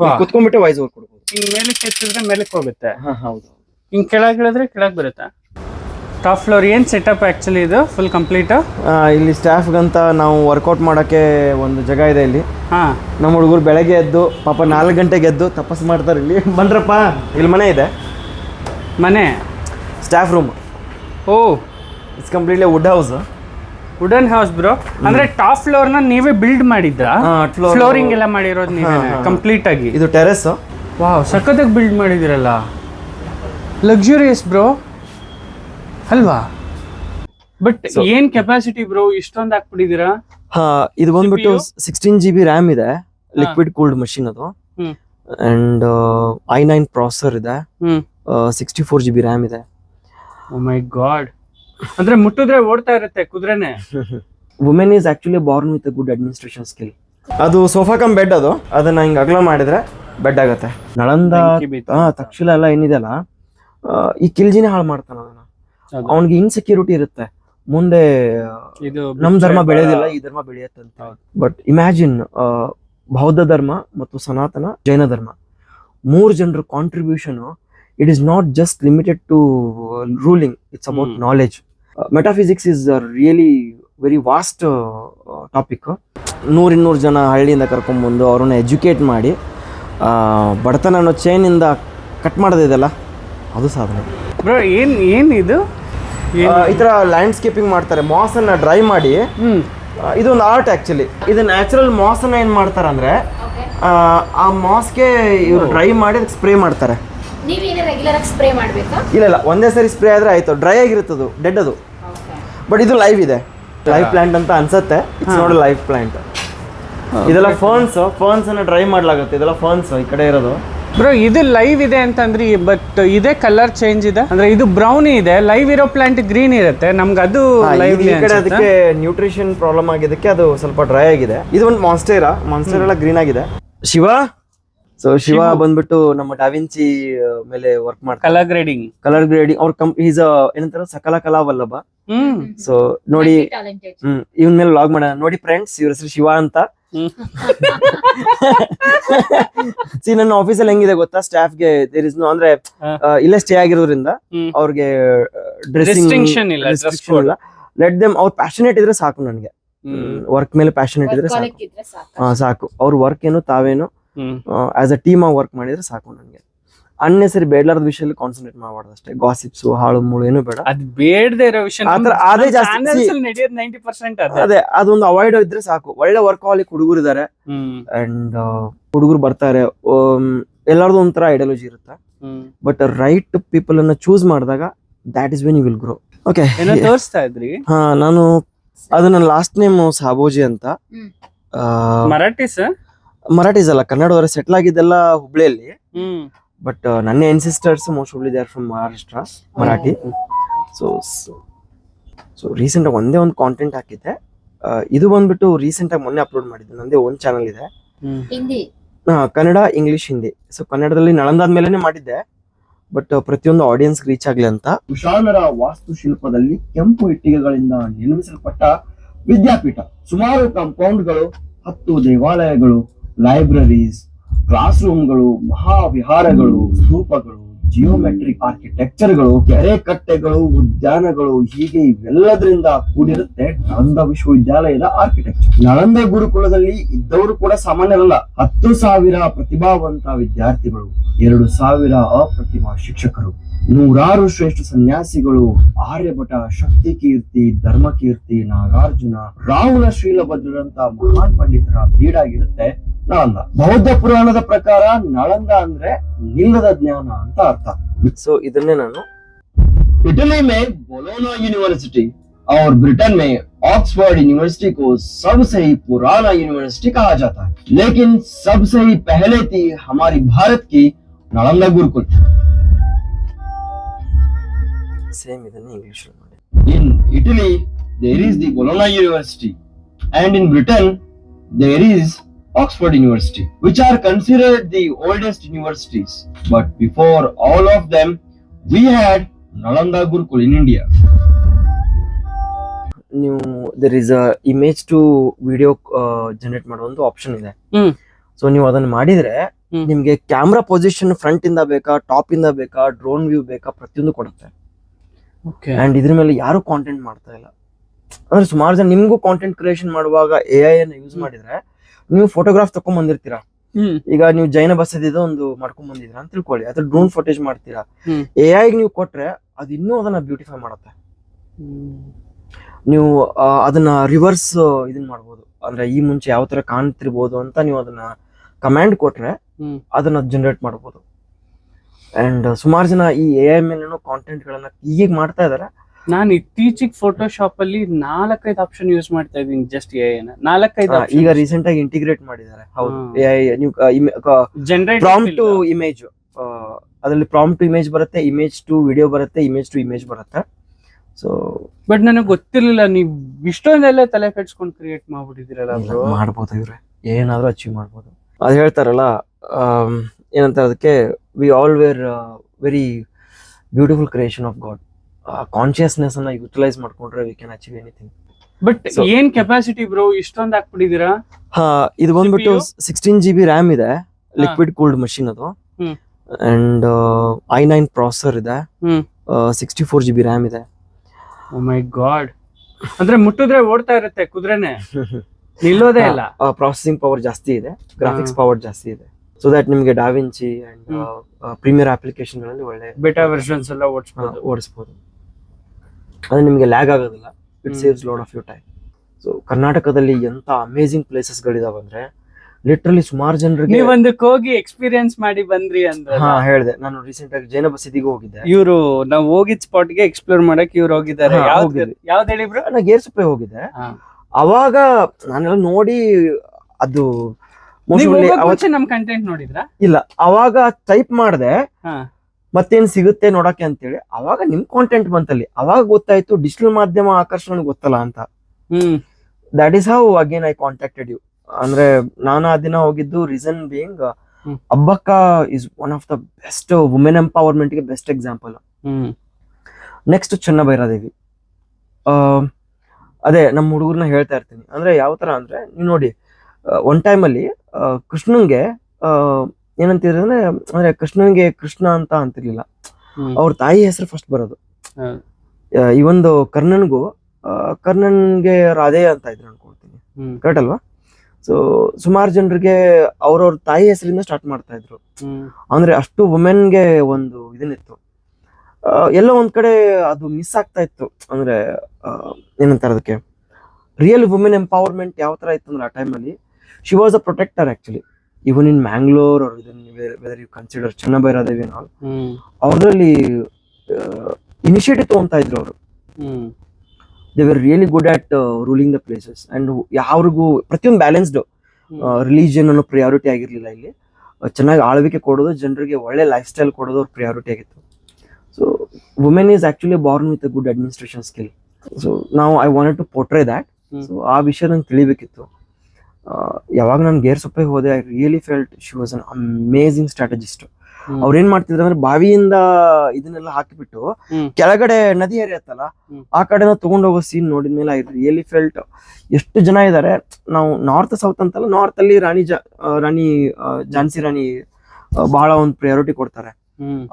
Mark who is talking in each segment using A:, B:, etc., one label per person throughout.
A: ಕುತ್ಕೊಂಡ್ಬಿಟ್ಟೆ voice over ಕೊಡ್ಬೋದು.
B: ಹಿಂಗ್ ಮೇಲಕ್ಕೆ ಎತ್ತಿದ್ರೆ ಮೇಲಕ್ಕೆ ಹೋಗುತ್ತೆ.
A: ಹಾ ಹೌದು.
B: ಹಿಂಗ್ ಕೆಳಗೆ ಇಳಿದ್ರೆ ಕೆಳಗೆ ಬರುತ್ತೆ. ಟಾಪ್ ಫ್ಲೋರ್ ಏನ್ ಸೆಟಪ್ ಆಕ್ಚುಲಿ ಇದು? ಫುಲ್ ಕಂಪ್ಲೀಟ್
A: ಇಲ್ಲಿ ಇಲ್ಲಿ ಸ್ಟಾಫ್ಗಂತ ನಾವು ವರ್ಕೌಟ್ ಮಾಡೋಕ್ಕೆ ಒಂದು ಜಾಗ ಇದೆ ಇಲ್ಲಿ.
B: ಹಾ.
A: ನಮ್ಮ ಹುಡುಗರು ಬೆಳಗ್ಗೆ ಎದ್ದು ಪಾಪ ನಾಲ್ಕು ಗಂಟೆಗೆ ಎದ್ದು ತಪಸ್ ಮಾಡ್ತಾರೆ ಇಲ್ಲಿ. ಬಂದ್ರಪ್ಪ ಇಲ್ಲಿ ಮನೆ ಇದೆ.
B: ಮನೆ?
A: Staff room
B: oh.
A: It's completely wood house
B: wooden house bro ಅಂದ್ರೆ ಟಾಪ್ ಫ್ಲೋರ್ನ ನೀವೇ ಬಿಲ್ಡ್ ಮಾಡಿದ್ರಾ? ಫ್ಲೋರಿಂಗ್ ಎಲ್ಲ ಮಾಡಿರೋದು ನೀವೇ ಕಂಪ್ಲೀಟ್ ಆಗಿ.
A: ಇದು ಟೆರೆಸ್
B: ವಾವ್ ಸಖತ್ತಾಗಿ ಬಿಲ್ಡ್ ಮಾಡಿದಿರಲ್ಲ. ಲಕ್ಸುರಿಯಸ್ ಬ್ರೋ ಅಲ್ವಾ? ಬಟ್ ಏನ್ ಕೆಪಾಸಿಟಿ ಬ್ರೋ ಇಷ್ಟೊಂದು ಹಾಕ್ಬಿಟ್ಟಿದ್ದೀರಾ?
A: ಹಾ ಇದು ಬಂದ್ಬಿಟ್ಟು ಸಿಕ್ಸ್ಟೀನ್ ಜಿ ಬಿ ರ್ಯಾಮ್ ಇದೆ ಲಿಕ್ವಿಡ್ ಕೂಲ್ಡ್ ಮಷಿನ್ ಅದು. ಅಂಡ್ ಐ ನೈನ್ ಪ್ರಾಸೆಸರ್ ಇದೆ. Sixty four G B RAM ಇದೆ.
B: ಮೈ ಗಾಡ್ ಅಂದ್ರೆ ಮುಟ್ಟಿದ್ರೆ ಓಡ್ತಾ ಇರುತ್ತೆ ಕುದುರೆನೆ.
A: Women is actually born with good administration skill ಅದು ಸೋಫಾ ಕಮ್ ಬೆಡ್ ಅದು. ಅದನ್ನ ಹಿಂಗ್ ಅಗಲ ಮಾಡಿದ್ರೆ ಬೆಡ್ ಆಗತ್ತೆ. ನಳಂದ ತಕ್ಷಣ ಎಲ್ಲ ಏನಿದೆಯಲ್ಲ ಈ ಕಿಲ್ಜಿನೇ ಹಾಳು ಮಾಡ್ತಾನ ಅದನ್ನ. ಅವನಿಗೆ ಇನ್ಸೆಕ್ಯೂರಿಟಿ ಇರುತ್ತೆ. ಮುಂದೆ
B: ಇದು
A: ನಮ್ ಧರ್ಮ ಬೆಳೆಯೋದಿಲ್ಲ ಈ ಧರ್ಮ ಬೆಳೆಯತ್ತಂತ
B: ಅಂತ
A: ಬಟ್ ಇಮ್ಯಾಜಿನ್ ಬೌದ್ಧ ಧರ್ಮ ಮತ್ತು ಸನಾತನ ಜೈನ ಧರ್ಮ. ಮೂರ್ ಜನರ contribution it is not just limited to ruling it's
B: about.
A: Knowledge metaphysics is really very vast topic ನೂರಿನ್ನೂರು ಜನ ಹಳ್ಳಿಯಿಂದ ಕರ್ಕೊಂಬಂದು ಅವ್ರನ್ನ ಎಜುಕೇಟ್ ಮಾಡಿ ಬಡತನ ಅನ್ನೋ ಚೈನಿಂದ ಕಟ್ ಮಾಡೋದಿದೆಲ್ಲ ಅದು ಸಾಧನೆ.
B: ಏನು ಏನು ಏನ್ ಇದು? ಏನ್-
A: ಆ, ಈ ಥರ ಲ್ಯಾಂಡ್ಸ್ಕೇಪಿಂಗ್ ಮಾಡ್ತಾರೆ ಮಾಸನ್ನು ಡ್ರೈ ಮಾಡಿ. ಇದೊಂದು ಆರ್ಟ್ ಆ್ಯಕ್ಚುಲಿ ಇದು ನ್ಯಾಚುರಲ್ ಮಾಸನ್ನು ಏನು ಮಾಡ್ತಾರೆ ಅಂದರೆ ಆ ಮಾಸ್ಗೆ ಇವರು ಡ್ರೈ ಮಾಡಿ ಅದಕ್ಕೆ ಸ್ಪ್ರೇ ಮಾಡ್ತಾರೆ.
C: ನೀವೇನು ರೆಗ್ಯುಲರ್ ಆಗಿ ಸ್ಪ್ರೇ ಮಾಡಬೇಕಾ?
A: ಇಲ್ಲ ಇಲ್ಲ ಒಂದೇ ಸರಿ ಸ್ಪ್ರೇ ಆದ್ರೆ ಆಯ್ತು. ಡ್ರೈ ಆಗಿರುತ್ತದು ಡೆಡ್ ಅದು. ಬಟ್ ಇದು ಲೈವ್ ಇದೆ. ಲೈವ್ ಪ್ಲಾಂಟ್ ಅಂತ ಅನ್ಸತ್ತೆ. ಇಟ್ಸ್ ನೋಡ್ ಲೈವ್ ಪ್ಲಾಂಟ್ ಇದೆಲ್ಲ ಫರ್ನ್ಸ್ ಫೋನ್ಸ್ ಅನ್ನ ಡ್ರೈ ಮಾಡ್ಲಾಗುತ್ತೆ. ಇದೆಲ್ಲ ಫರ್ನ್ಸ್ ಈ ಕಡೆ ಇರೋದು.
B: ಬ್ರೋ ಇದು ಲೈವ್ ಇದೆ ಅಂತಂದ್ರೆ ಬಟ್ ಇದೆ ಕಲರ್ ಚೇಂಜ್ ಇದೆ? ಅಂದ್ರೆ ಇದು ಬ್ರೌನ್ ಇದೆ ಲೈವ್ ಇರೋ ಪ್ಲಾಂಟ್ ಗ್ರೀನ್ ಇರುತ್ತೆ. ನಮ್ಗೆ ಅದು ಲೈವ್
A: ಈ ಕಡೆ ಅದಕ್ಕೆ ನ್ಯೂಟ್ರಿಷನ್ ಪ್ರಾಬ್ಲಮ್ ಆಗಿದ್ದಕ್ಕೆ ಅದು ಸ್ವಲ್ಪ ಡ್ರೈ ಆಗಿದೆ. ಇದು ಒಂದು ಮಾನ್ಸ್ಟೇರಾ ಮಾನ್ಸ್ಟೇರ್ ಎಲ್ಲ ಗ್ರೀನ್ ಆಗಿದೆ. ಶಿವ? ಸೊ ಶಿವ ಬಂದ್ಬಿಟ್ಟು ನಮ್ಮ ಡಾವಿನ್ಸಿ ಮೇಲೆ ವರ್ಕ್ ಮಾಡ್ತಾರೆ
B: ಕಲರ್ ಗ್ರೇಡಿಂಗ್
A: ಕಲರ್ ಗ್ರೇಡಿಂಗ್ ಅವ್ರ ಕಂಪ್ ಈಸ್ ಏನಂತಾರ ಸಕಲ ಕಲಾ ವಲ್ಲಭ.
B: ಹ್ಮ್.
A: ಸೊ ನೋಡಿ ಹ್ಮ್ ಇವನ್ ಮೇಲೆ ಲಾಗ್ ಮಾಡೋಣ. ನೋಡಿ ಫ್ರೆಂಡ್ಸ್ ಇವ್ರ ಹೆಸರು ಶಿವ ಅಂತ. ಸಿ ನನ್ನ ಆಫೀಸಲ್ಲಿ ಹೆಂಗಿದೆ ಗೊತ್ತಾ? ಸ್ಟಾಫ್ಗೆ ದೇರ್ ಇಸ್ ನೋ ಅಂದ್ರೆ ಇಲ್ಲೇ ಸ್ಟೇ ಆಗಿರೋದ್ರಿಂದ. ಅವ್ರಿಗೆ ಡ್ರೆಸ್ಸಿಂಗ್
B: ಇಲ್ಲ,
A: ಇಲ್ಲ. ಲೆಟ್ ದೆಮ್ ಅವ್ರ ಪ್ಯಾಷನೇಟ್ ಇದ್ರೆ ಸಾಕು ನನಗೆ.
B: ಹ್ಮ್.
A: ವರ್ಕ್ ಮೇಲೆ ಪ್ಯಾಷನೇಟ್ ಇದ್ರೆ ಸಾಕು.
C: ಸಾಕು.
A: ಹಾ, ಸಾಕು. ಅವ್ರ ವರ್ಕ್ ಏನು ತಾವೇನು. ಆಸ್ ಅ ಟೀಮ್ ಆಗಿ ವರ್ಕ್ ಮಾಡಿದ್ರೆ ಸಾಕು ನನಗೆ ಅನ್ನೆಸರಿ ಬೇಡಲಾರದ ವಿಷಯದಲ್ಲಿ ಕಾನ್ಸಂಟ್ರೇಟ್ ಮಾಡಬಾರ್ದು ಅಷ್ಟೇ ಗಾಸಿಪ್ಸ್ ಹಾಳು ಮೂಳು ಏನು ಬೇಡ.
B: ಅದು ಬೇಡದೇ ಇರೋ ವಿಷಯ
A: ಅದೇ ಜಾಸ್ತಿ-
B: ಅದೇ.
A: ಅದೇ ಅದೊಂದು ಅವಾಯ್ಡ್ ಇದ್ರೆ ಸಾಕು. ಒಳ್ಳೆ ವರ್ಕ್ ಹಾಲಿಕ್ ಹುಡುಗರು ಇದಾರೆ. ಅಂಡ್ ಹುಡುಗರು ಬರ್ತಾರೆ. ಎಲ್ಲರದು ಒಂಥರ ಐಡಿಯಾಲಜಿ ಇರುತ್ತೆ? ಬಟ್ ರೈಟ್ ಪೀಪಲ್ ಅನ್ನ ಚೂಸ್ ಮಾಡಿದಾಗ that is when you will grow okay
B: ಏನೋ ತೋರಿಸ್ತಾ ಇದ್ರಿ?
A: ಹಾ ನಾನು ಅದು ನನ್ನ ಲಾಸ್ಟ್ ನೇಮ್ ಸಾಬೋಜಿ ಅಂತ.
C: ಮರಾಠಿ
A: ಆ,
B: ಮರಾಠಿಸ್
A: ಅಲ್ಲ ಕನ್ನಡದವರ ಸೆಟ್ಲ್ ಆಗಿದ್ದೆಲ್ಲ ಹುಬ್ಳಿಯಲ್ಲಿ.
B: ಹ್ಮ್.
A: ಬಟ್ ನನ್ನ ancestors most Hubli they are from Maharashtra Marathi so so recent ಆಗಿ ಒಂದೇ ಒಂದು ಕಾಂಟೆಂಟ್ ಹಾಕಿದ್ದೆ. ಇದು ಬಂದ್ಬಿಟ್ಟು ರೀಸೆಂಟ್ ಆಗಿ ಮೊನ್ನೆ ಅಪ್ಲೋಡ್ ಮಾಡಿದ್ದೆ. ನಂದೇ ಒಂದು ಚಾನಲ್ ಇದೆ.
C: ಹಿಂದಿ.
A: ಹಾ, ಕನ್ನಡ ಇಂಗ್ಲಿಷ್ ಹಿಂದಿ. ಸೊ ಕನ್ನಡದಲ್ಲಿ ನಳಂದಾದ ಮೇಲೆನೆ ಮಾಡಿದ್ದೆ. ಬಟ್ ಪ್ರತಿಯೊಂದು ಆಡಿಯನ್ಸ್ ರೀಚ್ ಆಗ್ಲಿ ಅಂತ. ಕುಶಾಲರ ವಾಸ್ತುಶಿಲ್ಪದಲ್ಲಿ ಕೆಂಪು ಇಟ್ಟಿಗೆಗಳಿಂದ ನಿರ್ಮಿಸಲ್ಪಟ್ಟ ವಿದ್ಯಾಪೀಠ. ಸುಮಾರು ಕಾಂಪೌಂಡ್ಗಳು ಹತ್ತು ದೇವಾಲಯಗಳು ಲೈಬ್ರರೀಸ್ ಕ್ಲಾಸ್ ರೂಮ್ಗಳು ಮಹಾವಿಹಾರಗಳು, ಸ್ತೂಪಗಳು, ಜಿಯೋಮೆಟ್ರಿಕ್ ಆರ್ಕಿಟೆಕ್ಚರ್ಗಳು ಕೆರೆ ಕಟ್ಟೆಗಳು ಉದ್ಯಾನಗಳು, ಹೀಗೆ ಇವೆಲ್ಲದರಿಂದ ಕೂಡಿರುತ್ತೆ ನಳಂದ ವಿಶ್ವವಿದ್ಯಾಲಯದ ಆರ್ಕಿಟೆಕ್ಚರ್. ನಳಂದ ಗುರುಕುಲದಲ್ಲಿ ಇದ್ದವರು ಕೂಡ ಸಾಮಾನ್ಯರಲ್ಲ. ಹತ್ತು ಸಾವಿರ ಪ್ರತಿಭಾವಂತ ವಿದ್ಯಾರ್ಥಿಗಳು, ಎರಡು ಸಾವಿರ ಅಪ್ರತಿಮಾ ಶಿಕ್ಷಕರು, ನೂರಾರು ಶ್ರೇಷ್ಠ ಸನ್ಯಾಸಿಗಳು, ಆರ್ಯಭಟ ಶಕ್ತಿ ಕೀರ್ತಿ ಧರ್ಮ ಕೀರ್ತಿ ನಾಗಾರ್ಜುನ, ರಾಹುಲ ಶ್ರೀಲಭದ್ರಂತ ಮಹಾನ್ ಪಂಡಿತರ ಬೀಡಾಗಿರುತ್ತೆ ನಳಂದ ಬೌದ್ಧ ಪುರಾಣದ ಪ್ರಕಾರ ನಳಂದ ಅಂದ್ರೆ ನಿಲ್ಲದ ಜ್ಞಾನ ಅಂತ ಅರ್ಥ ಸೊ ಇದನ್ನೇ ನಾನು इटली में बोलोना यूनिवर्सिटी और ब्रिटेन में ऑक्सफोर्ड यूनिवर्सिटी को सबसे ही पुराना यूनिवर्सिटी कहा जाता है लेकिन सबसे ही पहले थी हमारी भारत की नालंदा गुरुकुल सेम ಇದನ್ನ English In Italy there is the Bologna University and in Britain there is Oxford University which are considered the oldest universities. But before all of them we had Nalanda Gurukul in India. ನೀವು there is a image to video generate ಮಾಡೋ ಒಂದು option ಇದೆ. So ನೀವು ಅದನ್ನ ಮಾಡಿದ್ರೆ. ನಿಮ್ಗೆ camera position front ಇಂದ ಬೇಕಾ ಟಾಪ್ ಇಂದ ಬೇಕಾ ಡ್ರೋನ್ ವ್ಯೂ ಬೇಕಾ ಪ್ರತಿಯೊಂದು ಕೊಡುತ್ತೆ.
B: ಓಕೆ
A: ಅಂಡ್ ಇದ್ರ ಮೇಲೆ ಯಾರು ಕಾಂಟೆಂಟ್ ಮಾಡ್ತಾ ಇಲ್ಲ. ಅಂದ್ರೆ ಸುಮಾರು ಜನ ನಿಮ್ಗೂ ಕಾಂಟೆಂಟ್ ಕ್ರಿಯೇಷನ್ ಮಾಡುವಾಗ ಎ ಐ ಅನ್ನ ಯೂಸ್ ಮಾಡಿದ್ರೆ ನೀವು ಫೋಟೋಗ್ರಾಫ್ ತಕೊಂಡ್ ಬಂದಿರ್ತೀರಾ? ಈಗ ನೀವು ಜೈನ ಬಸದಿದ ಒಂದು ಮಾಡ್ಕೊಂಡ್ ಬಂದಿದ್ರ ಅಂತ ತಿಳ್ಕೊಳ್ಳಿ. ಅದ್ರ ಡ್ರೋನ್ ಫೋಟೇಜ್ ಮಾಡ್ತೀರಾ. ಎ ಐ ನೀವು ಕೊಟ್ರೆ ಅದು ಇನ್ನೂ ಅದನ್ನ ಬ್ಯೂಟಿಫೈ ಮಾಡುತ್ತೆ. ನೀವು ಅದನ್ನ ರಿವರ್ಸ್ ಇದನ್ ಮಾಡ್ಬೋದು. ಅಂದ್ರೆ ಈ ಮುಂಚೆ ಯಾವ ತರ ಕಾಣ್ತಿರ್ಬೋದು ಅಂತ ನೀವು ಅದನ್ನ ಕಮಾಂಡ್ ಕೊಟ್ರೆ ಅದನ್ನ ಜನರೇಟ್ ಮಾಡ್ಬೋದು. ಅಂಡ್ ಸುಮಾರು ಜನ ಈ ಎ ಐ ಮೇಲೇನೋ ಕಾಂಟೆಂಟ್ ಗಳನ್ನ ಈಗ ಮಾಡ್ತಾ ಇದಾರೆ.
B: ನಾನು ಇತ್ತೀಚಿಗೆ ಫೋಟೋಶಾಪ್ ಅಲ್ಲಿ ನಾಲ್ಕೈದು ಆಪ್ಷನ್ ಯೂಸ್ ಮಾಡ್ತಾ ಇದೀನಿ ಜಸ್ಟ್ ಏನ ನಾಲ್ಕೈದು
A: ಈಗ ರೀಸೆಂಟ್ ಆಗಿ ಇಂಟಿಗ್ರೇಟ್ ಮಾಡಿದ್ದಾರೆ. ಹೌದು. ಎ ಐ ನೀವು
B: ಜನರೇಟ್
A: ಟು ಇಮೇಜ್ ಅದರಲ್ಲಿ ಪ್ರಾಮ್ ಟು ಇಮೇಜ್ ಬರುತ್ತೆ ಇಮೇಜ್ ಟು ವಿಡಿಯೋ ಬರುತ್ತೆ ಇಮೇಜ್ ಟು ಇಮೇಜ್ ಬರುತ್ತೆ. ಸೊ
B: ಬಟ್ ನನಗೆ ಗೊತ್ತಿರ್ಲಿಲ್ಲ ನೀವು ಇಷ್ಟೊಂದೆಲ್ಲ ತಲೆ ಕೆಡ್ಸ್ಕೊಂಡು ಕ್ರಿಯೇಟ್ ಮಾಡ್ಬಿಟ್ಟಿದ್ದೀರಲ್ಲ
A: ಮಾಡ್ಬೋದು ಇವ್ರೆ. ಏನಾದ್ರೂ ಅಚೀವ್ ಮಾಡ್ಬೋದು. ಅದು ಹೇಳ್ತಾರಲ್ಲ ಏನಂತಾರೆ ಏನಂತ ಅದಕ್ಕೆ we all were very beautiful creation of god consciousness ಅನ್ನ ಯುಟಿಲೈಸ್ ಮಾಡ್ಕೊಂಡ್ರೆ we can achieve
B: anything
A: but
B: ಏನ್ ಕೆಪಾಸಿಟಿ ಬ್ರೋ ಇಷ್ಟೊಂದು ಹಾಕ್ಬಿಟ್ಟಿದ್ದೀರಾ?
A: ಹಾ ಇದು ಬಂದ್ಬಿಟ್ಟು? ಸಿಕ್ಸ್ಟೀನ್ ಜಿ ಬಿ ರ್ಯಾಮ್ ಇದೆ ಲಿಕ್ವಿಡ್ ಕೂಲ್ಡ್ ಮಷಿನ್ ಅದು. ಅಂಡ್ ಐ ನೈನ್ ಪ್ರಾಸೆಸರ್ ಇದೆ. Sixty four G B RAM ಇದೆ.
B: ಓ ಮೈ ಗಾಡ್ ಅಂದ್ರೆ ಮುಟ್ಟಿದ್ರೆ ಓಡ್ತಾ ಇರುತ್ತೆ ಕುದುರೆನೆ. ನಿಲ್ಲೋದೇ ಇಲ್ಲ.
A: ಪ್ರಾಸೆಸಿಂಗ್ ಪವರ್ ಜಾಸ್ತಿ ಇದೆ ಗ್ರಾಫಿಕ್ಸ್ ಪವರ್ ಜಾಸ್ತಿ ಇದೆ. ಸೊ ದಟ್ ನಿಮಗೆ ಡಾವಿಂಚಿ ಅಂಡ್ ಪ್ರೀಮಿಯರ್ ಅಪ್ಲಿಕೇಶನ್ಗಳಲ್ಲಿ ಒಳ್ಳೆ
B: ಬೆಟಾ ವರ್ಷನ್ಸ್ ಎಲ್ಲ ಓಡಿಸ್ಬೋದು.
A: ಓಡಿಸ್ಬೋದು. ಅದು ನಿಮಗೆ ಲ್ಯಾಗ್ ಆಗೋದಿಲ್ಲ.
B: It
A: saves load of you time so ಕರ್ನಾಟಕದಲ್ಲಿ ಎಂತ ಅಮೇಸಿಂಗ್ ಪ್ಲೇಸಸ್ ಗಳಿದಾವೆ ಅಂದ್ರೆ ಲಿಟ್ರಲಿ ಸುಮಾರು ಜನರಿಗೆ
B: ನೀವೊಂದಕ್ಕೆ ಹೋಗಿ ಎಕ್ಸ್ಪೀರಿಯನ್ಸ್ ಮಾಡಿ ಬಂದ್ರಿ ಅಂದ್ರೆ
A: ಹಾ ಹೇಳ್ದೆ. ನಾನು ರೀಸೆಂಟ್ ಆಗಿ ಜೈನ ಬಸದಿಗೆ ಹೋಗಿದ್ದೆ.
B: ಇವರು ನಾವು ಹೋಗಿದ್ ಸ್ಪಾಟ್ಗೆ ಎಕ್ಸ್ಪ್ಲೋರ್ ಮಾಡಕ್ ಇವ್ರು ಹೋಗಿದ್ದಾರೆ. ಯಾವ್ದು ಹೇಳಿ ಬ್ರೋ?
A: ನಾನು ಗೇರ್ಸುಪ್ಪೆ ಹೋಗಿದ್ದೆ. ಅವಾಗ ನಾನೆಲ್ಲ ನೋಡಿ ಅದು
B: ನಮ್ ಕಂಟೆಂಟ್ ನೋಡಿದ್ರ?
A: ಇಲ್ಲ ಅವಾಗ ಟೈಪ್ ಮಾಡ್ದೆ. ಮತ್ತೇನ್ ಸಿಗುತ್ತೆ ನೋಡಕ್ಕೆ ಅಂತೇಳಿ ಅವಾಗ ನಿಮ್ ಕಾಂಟೆಂಟ್ ಬಂತಲ್ಲಿ. ಅವಾಗ ಗೊತ್ತಾಯ್ತು ಡಿಜಿಟಲ್ ಮಾಧ್ಯಮ ಆಕರ್ಷಣೆ ಗೊತ್ತಲ್ಲ ಅಂತ. That is how again I contacted you ಅಂದ್ರೆ ನಾನು ಆ ದಿನ ಹೋಗಿದ್ದು
B: reason
A: being. Abbakka is one of the best women ಎಂಪವರ್ಮೆಂಟ್ಗೆ best example next Chennabhairadevi. ಅದೇ ನಮ್ಮ ಹುಡುಗರ್ನ ಹೇಳ್ತಾ ಇರ್ತೀನಿ. ಅಂದ್ರೆ ಯಾವ ತರ ಅಂದ್ರೆ ನೀವು ನೋಡಿ ಒನ್ ಟೈಮಲ್ಲಿ ಕೃಷ್ಣನ್ಗೆ ಏನಂತಿದ್ರೆ ಅಂದ್ರೆ ಅಂದ್ರೆ ಕೃಷ್ಣನ್ಗೆ ಕೃಷ್ಣ ಅಂತ ಅಂತಿರ್ಲಿಲ್ಲ. ಅವ್ರ ತಾಯಿ ಹೆಸರು ಫಸ್ಟ್ ಬರೋದು. ಈ ಒಂದು ಕರ್ಣನ್ಗೂ ಕರ್ಣನ್ಗೆ ರಾಧೆ ಅಂತ ಇದ್ರು ಅನ್ಕೊಳ್ತೀನಿ. ಕರೆಕ್ಟ್ ಅಲ್ವಾ? ಸೊ ಸುಮಾರು ಜನರಿಗೆ ಅವ್ರವ್ರ ತಾಯಿ ಹೆಸರಿಂದ ಸ್ಟಾರ್ಟ್ ಮಾಡ್ತಾ ಇದ್ರು. ಅಂದ್ರೆ ಅಷ್ಟು ವುಮೆನ್ಗೆ ಒಂದು ಇದನ್ನಿತ್ತು ಎಲ್ಲೋ ಒಂದ್ ಕಡೆ ಅದು ಮಿಸ್ ಆಗ್ತಾ ಇತ್ತು. ಅಂದ್ರೆ ಏನಂತಾರೆ ಅದಕ್ಕೆ? ರಿಯಲ್ ವುಮೆನ್ ಎಂಪವರ್ಮೆಂಟ್ ಯಾವ ತರ ಇತ್ತು ಅಂದ್ರೆ ಆ ಟೈಮಲ್ಲಿ she was a protector actually even in Mangalore ಅವ್ರ whether you consider Chennabhairadevi all
B: hmm.
A: ಅವ್ರಲ್ಲಿ ಇನಿಷಿಯೇಟಿವ್ ತಗೊಂತಾ ಇದ್ರು ಅವರು. They were really good at ruling the places and ಯಾರಿಗೂ ಪ್ರತಿಯೊಂದು ಬ್ಯಾಲೆನ್ಸ್ಡ್ ರಿಲಿಜಿಯನ್ ಅನ್ನೋ ಪ್ರಿಯಾರಿಟಿ ಆಗಿರ್ಲಿಲ್ಲ ಇಲ್ಲಿ. ಚೆನ್ನಾಗಿ ಆಳ್ವಿಕೆ ಕೊಡೋದು ಜನರಿಗೆ ಒಳ್ಳೆ ಲೈಫ್ ಸ್ಟೈಲ್ ಕೊಡೋದು ಅವ್ರ ಪ್ರಿಯಾರಿಟಿ ಆಗಿತ್ತು. So women is actually born with a good administration skill so ನಾವು I wanted to portray
B: that.
A: So ಆ ವಿಷಯ ನಂಗೆ ತಿಳಿಬೇಕಿತ್ತು. ಯಾವಾಗ ನಾನು ಗೇರ್ ಸೊಪ್ಪೆ ಹೋದೆ I really felt she was an amazing strategist
B: ಅವ್ರೇನ್
A: ಅವ್ರು ಏನ್ ಮಾಡ್ತಿದ್ರು ಅಂದ್ರೆ ಬಾವಿಯಿಂದ ಇದನ್ನೆಲ್ಲ ಹಾಕಿಬಿಟ್ಟು ಕೆಳಗಡೆ ನದಿ ಹರಿಯತ್ತಲ್ಲ ಆ ಕಡೆನ ತಗೊಂಡೋಗೋ ಸೀನ್ ನೋಡಿದ್ಮೇಲೆ ಐ ರಿಯಲಿ ಫೆಲ್ಟ್ ಎಷ್ಟು ಜನ ಇದಾರೆ. ನಾವು ನಾರ್ತ್ ಸೌತ್ ಅಂತಲ್ಲ ನಾರ್ತ್ ಅಲ್ಲಿ ರಾಣಿ ಜಾ ರಾಣಿ ಝಾನ್ಸಿ ರಾಣಿ ಬಹಳ ಒಂದು ಪ್ರಯಾರಿಟಿ ಕೊಡ್ತಾರೆ.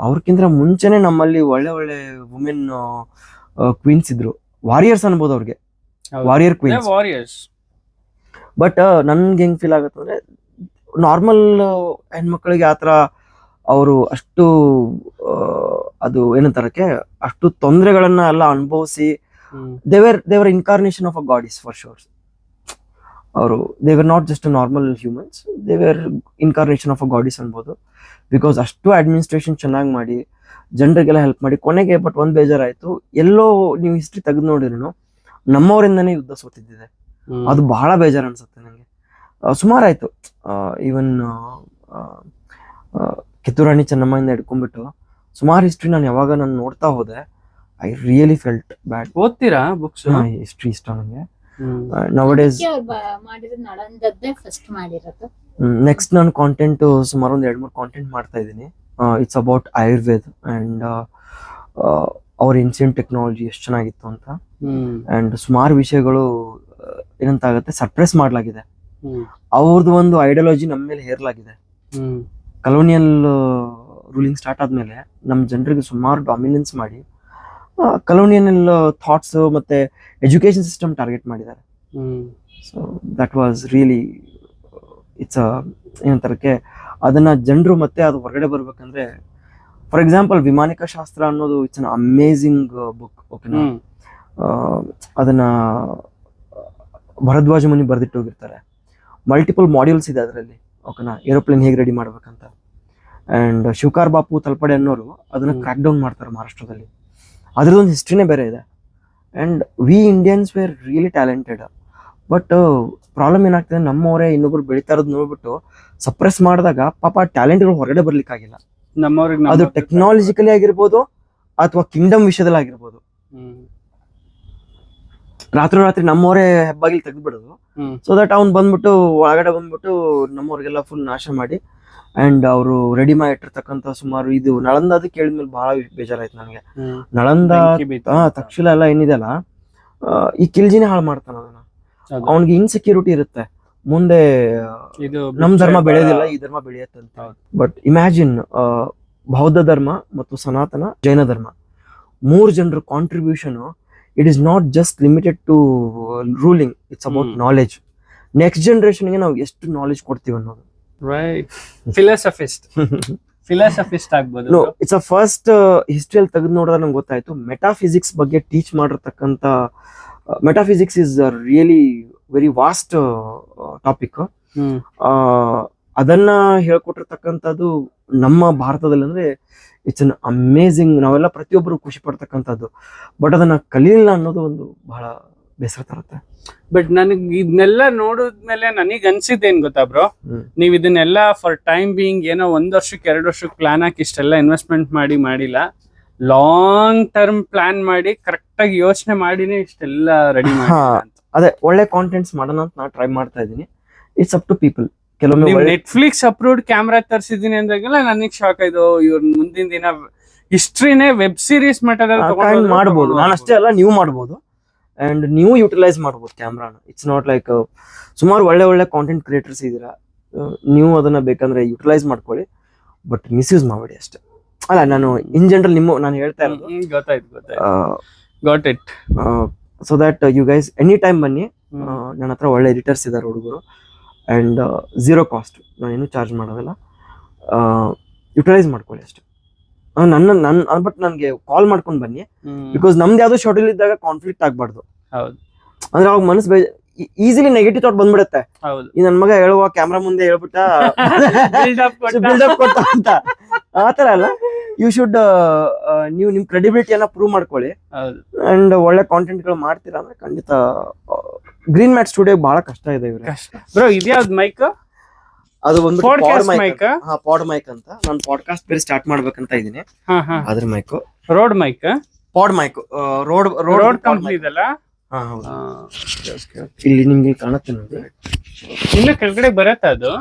A: ಅವ್ರಕ್ಕಿಂತ ಮುಂಚೆನೆ ನಮ್ಮಲ್ಲಿ ಒಳ್ಳೆ ಒಳ್ಳೆ ವುಮೆನ್ ಕ್ವೀನ್ಸ್ ಇದ್ರು. ವಾರಿಯರ್ಸ್ ಅನ್ಬೋದು ಅವ್ರಿಗೆ. ವಾರಿಯರ್ ಕ್ವೀನ್ಸ್
B: ವಾರಿಯರ್ಸ್
A: ಬಟ್ ನನ್ಗೆ ಹೆಂಗ್ ಫೀಲ್ ಆಗುತ್ತೆ ಅಂದ್ರೆ ನಾರ್ಮಲ್ ಹೆಣ್ಮಕ್ಳಿಗೆ ಆತರ ಅವರು ಅಷ್ಟು ಆ, ಅದು ಏನಂತಾರಕ್ಕೆ ಅಷ್ಟು ತೊಂದರೆಗಳನ್ನ ಎಲ್ಲ ಅನುಭವಿಸಿ ದೇವರ್ ದೇವರ್ incarnation of a god is for sure ಅವರು ದೇವರ್ ನಾಟ್ ಜಸ್ಟ್ ನಾರ್ಮಲ್ ಹ್ಯೂಮನ್ಸ್ ದೇವರ್ ಇನ್ಕಾರ್ನೇಷನ್ ಆಫ್ ಅ ಗಾಡಿಸ್ ಅನ್ಬೋದು. ಬಿಕಾಸ್ ಅಷ್ಟು ಅಡ್ಮಿನಿಸ್ಟ್ರೇಷನ್ ಚೆನ್ನಾಗಿ ಮಾಡಿ ಜನರಿಗೆಲ್ಲ ಹೆಲ್ಪ್ ಮಾಡಿ ಕೊನೆಗೆ ಬಟ್ ಒಂದು ಬೇಜಾರಾಯಿತು ಎಲ್ಲೋ ನೀವು ಹಿಸ್ಟ್ರಿ ತೆಗೆದು ನೋಡಿದ್ರು ನಮ್ಮವರಿಂದನೇ ಯುದ್ಧ ಸೋತಿದ್ದಿದೆ. ಅದು ಬಹಳ ಬೇಜಾರು ಅನ್ಸುತ್ತೆ ನನಗೆ ಸುಮಾರು ಆಯ್ತು ಈವನ್ ಕಿತ್ತೂರಾಣಿ ಚೆನ್ನಮ್ಮಯಿಂದ ಹಿಡ್ಕೊಂಡ್ಬಿಟ್ಟು ಸುಮಾರು ಹಿಸ್ಟ್ರಿ ನಾನು ಯಾವಾಗ ನಾನು ನೋಡ್ತಾ ಹೋದೆ ಐ ರಿಯಲಿ ಫೆಲ್ಟ್ ಬ್ಯಾಡ್
B: ಓದ್ತೀರಾ ಬುಕ್ಸ್
A: ಹಿಸ್ಟ್ರಿ ಇಷ್ಟ ನನಗೆ
C: ನವಡೇಸ್
A: ನೆಕ್ಸ್ಟ್ ನಾನು ಕಾಂಟೆಂಟ್ ಸುಮಾರು ಒಂದು ಎರಡು ಮೂರು ಕಾಂಟೆಂಟ್ ಮಾಡ್ತಾ ಇದ್ದೀನಿ. ಇಟ್ಸ್ ಅಬೌಟ್ ಆಯುರ್ವೇದ ಅಂಡ್ ಅವ್ರ ಇನ್ಸಿಯಂಟ್ ಟೆಕ್ನಾಲಜಿ ಎಷ್ಟು ಚೆನ್ನಾಗಿತ್ತು ಅಂತ. ಅಂಡ್ ಸುಮಾರು ವಿಷಯಗಳು ಆ, ಏನಂತ ಆಗುತ್ತೆ ಸರ್ಪ್ರೈಸ್ ಮಾಡಲಾಗಿದೆ ಅವ್ರದ್ದು ಒಂದು ಐಡಿಯಾಲಜಿ ನಮ್ಮ ಮೇಲೆ ಹೇರಲಾಗಿದೆ. ಕಲೋನಿಯಲ್ ರೂಲಿಂಗ್ ಸ್ಟಾರ್ಟ್ ಆದ್ಮೇಲೆ ನಮ್ಮ ಜನರಿಗೆ ಸುಮಾರು ಡಾಮಿನೆನ್ಸ್ ಮಾಡಿ ಕಲೋನಿಯಲ್ ಥಾಟ್ಸ್ ಮತ್ತೆ ಎಜುಕೇಶನ್ ಸಿಸ್ಟಮ್ ಟಾರ್ಗೆಟ್ ಮಾಡಿದ್ದಾರೆ. So that was really it's ಏನಂತಾರಕ್ಕೆ ಅದನ್ನ ಜನರು ಮತ್ತೆ ಅದು ಹೊರಗಡೆ ಬರ್ಬೇಕಂದ್ರೆ ಫಾರ್ ಎಕ್ಸಾಂಪಲ್ ವಿಮಾನಿಕ ಶಾಸ್ತ್ರ ಅನ್ನೋದು ಇಟ್ಸ್ ಅನ್ ಅಮೇಝಿಂಗ್ ಬುಕ್ ಓಕೆನಾ ಅದನ್ನ ಭರದ್ವಾಜ ಮುನಿ ಬರೆದಿಟ್ಟು ಹೋಗಿರ್ತಾರೆ. ಮಲ್ಟಿಪಲ್ ಮಾಡ್ಯೂಲ್ಸ್ ಇದೆ ಅದರಲ್ಲಿ. ಓಕೆನಾ? ಏರೋಪ್ಲೇನ್ ಹೇಗೆ ರೆಡಿ ಮಾಡ್ಬೇಕಂತ. ಆ್ಯಂಡ್ ಶಿವಕಾರ್ ಬಾಪು ತಲ್ಪಡೆ ಅನ್ನೋರು ಅದನ್ನ. ಕ್ರ್ಯಾಕ್ ಡೌನ್ ಮಾಡ್ತಾರೆ ಮಹಾರಾಷ್ಟ್ರದಲ್ಲಿ. ಅದರದೊಂದು ಹಿಸ್ಟ್ರಿನೇ ಬೇರೆ ಇದೆ. And we Indians were really talented but problem ಏನಾಗ್ತದೆ ನಮ್ಮವರೇ ಇನ್ನೊಬ್ರು ಬೆಳೀತಾ ಇರೋದು ನೋಡ್ಬಿಟ್ಟು ಸಪ್ರೆಸ್ ಮಾಡಿದಾಗ ಪಾಪ ಟ್ಯಾಲೆಂಟ್ಗಳು ಹೊರಗಡೆ ಬರ್ಲಿಕ್ಕಾಗಿಲ್ಲ.
B: ನಮ್ಮವ್ರಿಗೆ
A: ಅದು ಟೆಕ್ನಾಲಜಿಕಲಿ ಆಗಿರ್ಬೋದು ಅಥವಾ ಕಿಂಗ್ಡಮ್ ವಿಷಯದಲ್ಲಿ ಆಗಿರ್ಬೋದು ರಾತ್ರಿ ರಾತ್ರಿ ನಮ್ಮವರೇ ಹೆಬ್ಬಾಗಿಲ್ ತೆಗೆದ್ಬಿಡೋದು. ಸೊ ದಟ್ ಅವ್ನು ಬಂದ್ಬಿಟ್ಟು ಒಳಗಡೆ ಬಂದ್ಬಿಟ್ಟು ನಮ್ಮವ್ರಿಗೆಲ್ಲ ಫುಲ್ ನಾಶ ಮಾಡಿ ಅಂಡ್ ಅವರು ರೆಡಿ ಮಾಡಿ ಇಟ್ಟಿರ್ತಕ್ಕಂತ ಸುಮಾರು ಇದು ನಳಂದ ಅದು ಕೇಳಿದ್ಮೇಲೆ ಬಹಳ ಬೇಜಾರಾಯ್ತು ನನಗೆ. ನಳಂದ ತಕ್ಷಣ ತಕ್ಷಿಲ ಎಲ್ಲ ಏನಿದೆಯಲ್ಲ ಆ, ಈ ಕಿಲ್ಜಿನೇ ಹಾಳು ಮಾಡ್ತಾನ ಅದನ್ನ ಅವನಿಗೆ ಇನ್ಸೆಕ್ಯೂರಿಟಿ ಇರುತ್ತೆ. ಮುಂದೆ
B: ಇದು
A: ನಮ್ ಧರ್ಮ ಬೆಳೆಯೋದಿಲ್ಲ ಈ ಧರ್ಮ ಬೆಳೆಯತ್ತಂತ. ಬಟ್ ಇಮ್ಯಾಜಿನ್ ಬೌದ್ಧ ಧರ್ಮ ಮತ್ತು ಸನಾತನ ಜೈನ ಧರ್ಮ. ಮೂರು ಜನರ contribution it is not just limited to ruling it's
B: about.
A: Knowledge next ಜನರೇಷನ್ಗೆ ನಾವು ಎಷ್ಟು ನಾಲೆಜ್ ಕೊಡ್ತೀವಿ ಅನ್ನೋದು.
B: ರೈಟ್ ಫಿಲಾಸಫಿಸ್ಟ್ ಫಿಲಾಸಫಿಸ್ಟ್ ಆಗ್ಬೋದು
A: ಇಟ್ಸ್ ಅ ಫಸ್ಟ್ ಹಿಸ್ಟ್ರಿಯಲ್ಲಿ ತೆಗೆದು ನೋಡಿದ್ರೆ ನಂಗೆ ಗೊತ್ತಾಯ್ತು. ಮೆಟಾಫಿಸಿಕ್ಸ್ ಬಗ್ಗೆ ಟೀಚ್ ಮಾಡಿರ್ತಕ್ಕಂಥ metaphysics is really very
B: vast
A: topic ಅದನ್ನ ಹೇಳ್ಕೊಟ್ಟಿರ್ತಕ್ಕಂಥದ್ದು ನಮ್ಮ ಭಾರತದಲ್ಲಿ ಅಂದ್ರೆ ಇಟ್ಸ್ ಅನ್ ಅಮೇಝಿಂಗ್ ನಾವೆಲ್ಲ ಪ್ರತಿಯೊಬ್ಬರು ಖುಷಿ ಪಡ್ತಕ್ಕಂಥದ್ದು. ಬಟ್ ಅದನ್ನ ಕಲೀಲಿಲ್ಲ ಅನ್ನೋದು ಒಂದು ಬಹಳ ಬೇಸರ ತರುತ್ತೆ.
B: ಬಟ್ ನನಗೆ ಇದನ್ನೆಲ್ಲ ನೋಡಿದ್ಮೇಲೆ ನನಗೆ ಅನ್ಸಿದ್ದೇನ್ ಗೊತ್ತಾ ಬ್ರೋ ನೀವು ಇದನ್ನೆಲ್ಲ ಫಾರ್ ಟೈಮ್ ಬೀಯಿಂಗ್ ಏನೋ ಒಂದ್ ವರ್ಷಕ್ಕೆ ಎರಡು ವರ್ಷಕ್ಕೆ ಪ್ಲಾನ್ ಹಾಕಿ ಇಷ್ಟೆಲ್ಲ ಇನ್ವೆಸ್ಟ್ಮೆಂಟ್ ಮಾಡಿ ಮಾಡಿಲ್ಲ. ಲಾಂಗ್ ಟರ್ಮ್ ಪ್ಲಾನ್ ಮಾಡಿ ಕರೆಕ್ಟ್ ಆಗಿ ಯೋಚನೆ ಮಾಡಿನೇ ಇಷ್ಟೆಲ್ಲ ರೆಡಿ ಮಾಡಿ.
A: ಅದೇ ಒಳ್ಳೆ ಕಾಂಟೆಂಟ್ಸ್ ಮಾಡೋಣ ಅಂತ ನಾನು ಟ್ರೈ ಮಾಡ್ತಾ ಇದ್ದೀನಿ. ಇಟ್ಸ್ ಅಪ್ ಟು ಪೀಪಲ್ ಕೆಲವೊಮ್ಮೆ ಒಳ್ಳೆ
B: ನೆಟ್ಫ್ಲಿಕ್ಸ್ ಅಪ್ರೂವ್ಡ್ ಕ್ಯಾಮ್ರಾ ತರಿಸಿದೀನಿ ಅಂದಾಗೆಲ್ಲ ನನಗ್ ಶಾಕ್ ಆಯ್ತು. ಇವ್ರ ಮುಂದಿನ ದಿನ ಹಿಸ್ಟ್ರಿನೇ ವೆಬ್ ಸೀರೀಸ್ ಮಟ್ಟದಲ್ಲಿ
A: kind ಮಾಡ್ಬೋದು. ನಾನು ಅಷ್ಟೇ ಅಲ್ಲ ನೀವು ಮಾಡಬಹುದು ಅಂಡ್ ನೀವು ಯುಟಿಲೈಸ್ ಮಾಡ್ಬೋದು ಕ್ಯಾಮ್ರಾನ ಇಟ್ಸ್ ನಾಟ್ ಲೈಕ್ ಸುಮಾರು ಒಳ್ಳೆ ಒಳ್ಳೆ ಕಾಂಟೆಂಟ್ ಕ್ರಿಯೇಟರ್ಸ್ ಇದ್ದೀರಾ. ಆ, ನೀವು ಅದನ್ನ ಬೇಕಂದ್ರೆ ಯುಟಿಲೈಸ್ ಮಾಡ್ಕೊಳ್ಳಿ. ಬಟ್ ಮಿಸ್ಯೂಸ್ ಮಾಡಬೇಡಿ ಅಷ್ಟೇ. ಅಲ್ಲ ನಾನು ಇನ್ ಜನರಲ್ ನಿಮ್ಮ ನಾನು ಹೇಳ್ತಾ ಇರೋದು
B: ಗೊತ್ತಾಯ್ತು ಗೊತ್ತಾಯ್ತು. Got it
A: so that you guys any time ಬನ್ನಿ. ನನ್ನ ಹತ್ರ ಒಳ್ಳೆ ಎಡಿಟರ್ಸ್ ಇದ್ದಾರೆ ಹುಡುಗರು. ಆ್ಯಂಡ್ ಝೀರೋ ಕಾಸ್ಟ್ ನಾನೇನು ಚಾರ್ಜ್ ಮಾಡೋದಿಲ್ಲ. ಯುಟಿಲೈಸ್ ಮಾಡ್ಕೊಳ್ಳಿ ಅಷ್ಟೇ. ಆ, ನನ್ನ ನನ್ನ ಬಟ್ ನನಗೆ ಕಾಲ್ ಮಾಡ್ಕೊಂಡು ಬನ್ನಿ. ಬಿಕಾಸ್ ನಮ್ದು ಯಾವುದೋ ಶೆಡ್ಯೂಲ್ ಇದ್ದಾಗ ಕಾನ್ಫ್ಲಿಕ್ಟ್ ಆಗಬಾರ್ದು.
B: ಹೌದು.
A: ಅಂದ್ರೆ ಅವಾಗ ಮನಸ್ಸು ಬೇ ಈಸಿಲಿ ನೆಗೆಟಿವ್ ಥಾಟ್ ಬಂದ್ಬಿಡುತ್ತೆ. ಈ ನನ್ನ ಮಗ ಹೇಳುವ ಕ್ಯಾಮ್ರಾ ಮುಂದೆ ಹೇಳ್ಬಿಟ್ಟ
B: ಕೊಟ್ಟ.
A: ಅಂತ. ಆತರ ಅಲ್ಲ. ಯು ಶುಡ್ ನೀವು ನಿಮ್ ಕ್ರೆಡಿಬಿಲಿಟಿಯನ್ನ ಪ್ರೂವ್ ಮಾಡ್ಕೊಳ್ಳಿ. ಅಂಡ್ ಒಳ್ಳೆ ಕಾಂಟೆಂಟ್ಗಳು ಮಾಡ್ತೀರಾ ಅಂದ್ರೆ ಖಂಡಿತ ಗ್ರೀನ್ ಮ್ಯಾಟ್ ಸ್ಟುಡಿಯೋ ಬಹಳ ಕಷ್ಟ ಇದೆ ಇವ್ರೆ.
B: ಬ್ರೋ ಇದ್ಯಾವ್ದು ಮೈಕ್
A: ಅದು ಒಂದು
B: ಪಾಡ್ಕಾಸ್ಟ್ ಮೈಕ್
A: ಹಾ ಪಾಡ್ ಮೈಕ್ ಅಂತ. ನಾನು ಪಾಡ್ಕಾಸ್ಟ್ ಬೇರೆ ಸ್ಟಾರ್ಟ್ ಮಾಡ್ಬೇಕಂತ ಇದೀನಿ ಅದ್ರ mic
B: Rode mic
A: pod mic Rode
B: Rode company ಇದಲ್ಲ
A: ಇಲ್ಲಿ ನಿಮ್ಗೆ ಕಾಣುತ್ತೆ ನೋಡಿ.
B: ಇನ್ನು ಕೆಳಗಡೆ ಬರತ್ತ ಅದು?